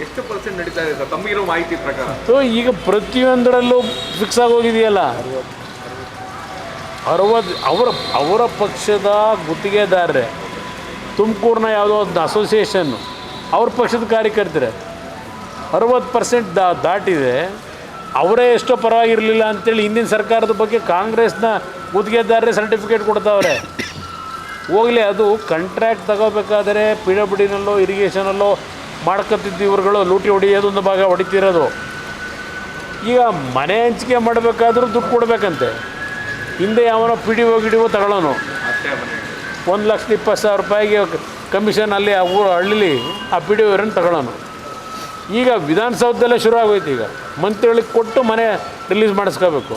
ಎಷ್ಟು ಪರ್ಸೆಂಟ್ ಮಾಹಿತಿ ಪ್ರಕಾರ. ಸೊ, ಈಗ ಪ್ರತಿಯೊಂದರಲ್ಲೂ ಫಿಕ್ಸ್ ಆಗೋಗಿದೆಯಲ್ಲ? ಅರವತ್, ಅವರ ಅವರ ಪಕ್ಷದ ಗುತ್ತಿಗೆದಾರರೇ, ತುಮಕೂರಿನ ಯಾವುದೋ ಒಂದು ಅಸೋಸಿಯೇಷನ್ನು ಅವ್ರ ಪಕ್ಷದ ಕಾರ್ಯಕರ್ತರೆ ಅರವತ್ತು ಪರ್ಸೆಂಟ್ ದಾ, ದಾಟಿದೆ. ಅವರೇ ಎಷ್ಟೋ ಪರವಾಗಿರಲಿಲ್ಲ ಅಂತೇಳಿ ಹಿಂದಿನ ಸರ್ಕಾರದ ಬಗ್ಗೆ ಕಾಂಗ್ರೆಸ್ನ ಗುತ್ತಿಗೆದಾರರೇ ಸರ್ಟಿಫಿಕೇಟ್ ಕೊಡ್ತಾವ್ರೆ. ಹೋಗಲಿ, ಅದು ಕಾಂಟ್ರಾಕ್ಟ್ ತಗೋಬೇಕಾದ್ರೆ ಪಿ ಡಬ್ಲ್ಯೂ ಡಿನಲ್ಲೋ ಇರಿಗೇಷನಲ್ಲೋ ಮಾಡ್ಕೊತಿದ್ದು ಇವ್ರುಗಳು. ಲೂಟಿ ಹೊಡಿಯೋದೊಂದು ಭಾಗ ಹೊಡಿತಿರೋದು. ಈಗ ಮನೆ ಹಂಚಿಕೆ ಮಾಡಬೇಕಾದ್ರೂ ದುಡ್ಡು ಕೊಡಬೇಕಂತೆ. ಹಿಂದೆ ಯಾವನೋ ಡಿ ಒ ಗಿ ಡಿ ಒ ತಗೊಳ್ಳೋನು ಒಂದು ಲಕ್ಷದ ಇಪ್ಪತ್ತು ಸಾವಿರ ರೂಪಾಯಿಗೆ ಕಮಿಷನ್ ಅಲ್ಲಿ ಆ ಊರು ಹಳ್ಳಿಲಿ ಆ ಪಿ ಡಿ ಓರನ್ನು ತಗೊಳ್ಳೋನು ಈಗ ವಿಧಾನಸೌಧದಲ್ಲೇ ಶುರು ಆಗೋಯ್ತು ಈಗ. ಮಂತ್ರಿಗಳಿಗೆ ಕೊಟ್ಟು ಮನೆ ರಿಲೀಸ್ ಮಾಡಿಸ್ಕೋಬೇಕು.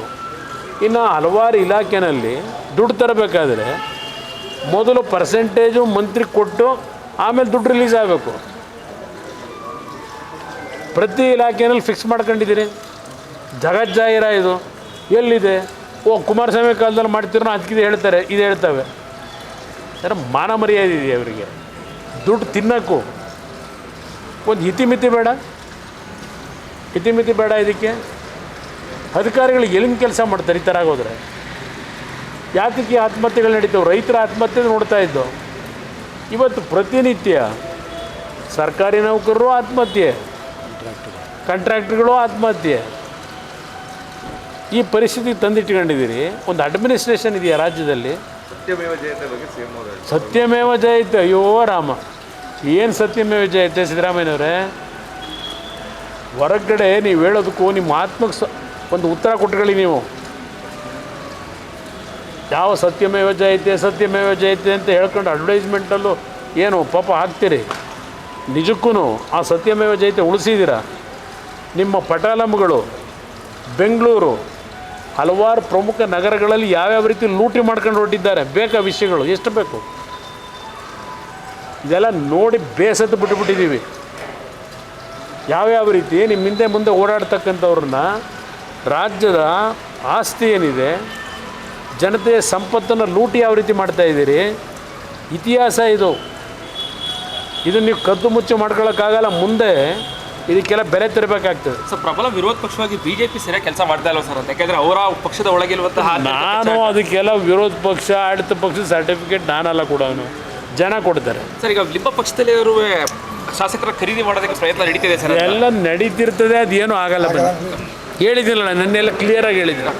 ಇನ್ನು ಹಲವಾರು ಇಲಾಖೆಯಲ್ಲಿ ದುಡ್ಡು ತರಬೇಕಾದ್ರೆ ಮೊದಲು ಪರ್ಸೆಂಟೇಜು ಮಂತ್ರಿ ಕೊಟ್ಟು ಆಮೇಲೆ ದುಡ್ಡು ರಿಲೀಸ್ ಆಗಬೇಕು. ಪ್ರತಿ ಇಲಾಖೆಯಲ್ಲಿ ಫಿಕ್ಸ್ ಮಾಡ್ಕೊಂಡಿದ್ದೀರಿ ಜಗಜ್ಜಾಹಿರ ಇದು. ಎಲ್ಲಿದೆ? ಓ, ಕುಮಾರಸ್ವಾಮಿ ಕಾಲದಲ್ಲಿ ಮಾಡ್ತಿರೋ ಅದಕ್ಕಿದೆ ಹೇಳ್ತಾರೆ, ಇದು ಹೇಳ್ತವೆ. ಸರ್, ಮಾನ ಮರ್ಯಾದೆ ಇದೆ ಅವರಿಗೆ ದುಡ್ಡು ತಿನ್ನೋಕ್ಕೂ ಒಂದು ಇತಿಮಿತಿ ಬೇಡ. ಇತಿಮಿತಿ ಬೇಡ ಇದಕ್ಕೆ. ಅಧಿಕಾರಿಗಳು ಎಲ್ಲಿಂದ ಕೆಲಸ ಮಾಡ್ತಾರೆ ಈ ಥರ ಆಗೋದ್ರೆ? ಯಾತಕ್ಕೆ ಆತ್ಮಹತ್ಯೆಗಳು ನಡೀತಾವೆ? ರೈತರ ಆತ್ಮಹತ್ಯೆ ನೋಡ್ತಾ ಇದ್ದು? ಇವತ್ತು ಪ್ರತಿನಿತ್ಯ ಸರ್ಕಾರಿ ನೌಕರರು ಆತ್ಮಹತ್ಯೆ ಕಾಂಟ್ರಾಕ್ಟ್ರ್ಗಳು ಆತ್ಮಹತ್ಯೆ. ಈ ಪರಿಸ್ಥಿತಿ ತಂದಿಟ್ಕೊಂಡಿದ್ದೀರಿ. ಒಂದು ಅಡ್ಮಿನಿಸ್ಟ್ರೇಷನ್ ಇದೆಯಾ ರಾಜ್ಯದಲ್ಲಿ? ಸತ್ಯಮೇವ ಜಯತೆ ಅಯ್ಯೋ ರಾಮ. ಏನು ಸತ್ಯಮೇವ ಜಯತೆ ಸಿದ್ದರಾಮಯ್ಯನವರೇ? ಹೊರಗಡೆ ನೀವು ಹೇಳೋದಕ್ಕೂ ನಿಮ್ಮ ಆತ್ಮಕ್ಕೆ ಸ ಒಂದು ಉತ್ತರ ಕೊಟ್ಕೊಳ್ಳಿ ನೀವು. ಯಾವ ಸತ್ಯಮೇವ ಜಯತೆ ಸತ್ಯಮೇವ ಜಯತೆ ಅಂತ ಹೇಳ್ಕೊಂಡು ಅಡ್ವರ್ಟೈಸ್ಮೆಂಟಲ್ಲೂ ಏನು ಪಾಪ ಹಾಕ್ತೀರಿ? ನಿಜಕ್ಕೂ ಆ ಸತ್ಯಮೇವ ಜಯತೆ ಉಳಿಸಿದ್ದೀರಾ ನಿಮ್ಮ ಪಟಾಲಮ್ಗಳು ಬೆಂಗಳೂರು, ಹಲವಾರು ಪ್ರಮುಖ ನಗರಗಳಲ್ಲಿ ಯಾವ್ಯಾವ ರೀತಿ ಲೂಟಿ ಮಾಡ್ಕೊಂಡು ಹೊರಟಿದ್ದಾರೆ? ಬೇಕಾ ವಿಷಯಗಳು? ಎಷ್ಟು ಬೇಕು? ಇದೆಲ್ಲ ನೋಡಿ ಬೇಸತ್ತು ಬಿಟ್ಟುಬಿಟ್ಟಿದ್ದೀವಿ ಯಾವ್ಯಾವ ರೀತಿ? ನಿಮ್ಮ ಹಿಂದೆ ಮುಂದೆ ಓಡಾಡ್ತಕ್ಕಂಥವ್ರನ್ನ ರಾಜ್ಯದ ಆಸ್ತಿ ಏನಿದೆ? ಜನತೆಯ ಸಂಪತ್ತನ್ನು ಲೂಟಿ ಯಾವ ರೀತಿ ಮಾಡ್ತಾ ಇದ್ದೀರಿ? ಇತಿಹಾಸ ಇದು. ಇದನ್ನು ನೀವು ಕದ್ದು ಮುಚ್ಚು ಮಾಡ್ಕೊಳ್ಳೋಕ್ಕಾಗಲ್ಲ ಮುಂದೆ ಇದಕ್ಕೆಲ್ಲ ಬೆಲೆ ತರಬೇಕಾಗ್ತದೆ. ಸರ್ ಪ್ರಬಲ ವಿರೋಧ ಪಕ್ಷವಾಗಿ ಬಿಜೆಪಿ ಸರಿಯಾಗಿ ಕೆಲಸ ಮಾಡ್ತಾ ಇಲ್ಲ ಸರ್ ಯಾಕಂದ್ರೆ ಅವರ ಪಕ್ಷದ ಒಳಗಿರುವಂತಹ ನಾನು ಅದಕ್ಕೆಲ್ಲ ವಿರೋಧ ಪಕ್ಷ ಆಡಳಿತ ಪಕ್ಷ ಸರ್ಟಿಫಿಕೇಟ್ ನಾನಲ್ಲ ಕೂಡ ಜನ ಕೊಡ್ತಾರೆ. ಸರ್ ಈಗ ನಿಮ್ಮ ಪಕ್ಷದಲ್ಲಿ ಅವರು ಶಾಸಕರ ಖರೀದಿ ಮಾಡೋದಕ್ಕೆ ಪ್ರಯತ್ನ ನಡೀತಿದೆ ಸರ್ ಎಲ್ಲ ನಡೀತಿರ್ತದೆ ಅದೇನು ಆಗಲ್ಲ. ಬನ್ನಿ. ಹೇಳಿದ್ದಿಲ್ಲ ನನ್ನೆಲ್ಲ ಕ್ಲಿಯರಾಗಿ ಹೇಳಿದ್ದಿಲ್ಲ